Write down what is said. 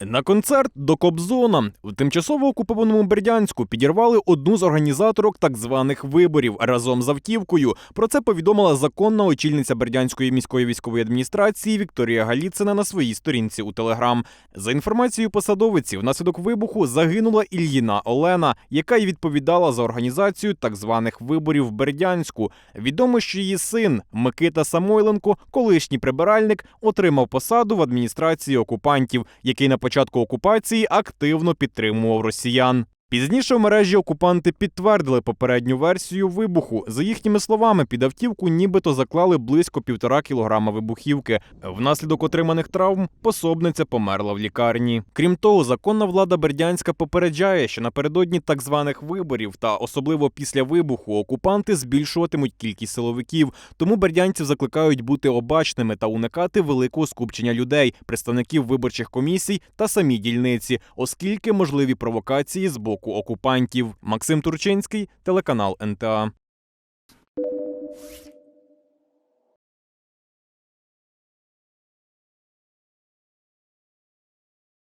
На концерт до Кобзона в тимчасово окупованому Бердянську підірвали одну з організаторок так званих виборів разом з автівкою. Про це повідомила законна очільниця Бердянської міської військової адміністрації Вікторія Галіцина на своїй сторінці у Телеграм. За інформацією посадовиці, внаслідок вибуху загинула Ільїна Олена, яка й відповідала за організацію так званих виборів в Бердянську. Відомо, що її син Микита Самойленко, колишній прибиральник, отримав посаду в адміністрації окупантів, який на початку окупації активно підтримував росіян. Пізніше в мережі окупанти підтвердили попередню версію вибуху. За їхніми словами, під автівку нібито заклали близько півтора кілограма вибухівки. Внаслідок отриманих травм пособниця померла в лікарні. Крім того, законна влада Бердянська попереджає, що напередодні так званих виборів та особливо після вибуху окупанти збільшуватимуть кількість силовиків. Тому бердянців закликають бути обачними та уникати великого скупчення людей, представників виборчих комісій та самі дільниці, оскільки можливі провокації з боку окупантів. Максим Турчинський, телеканал НТА.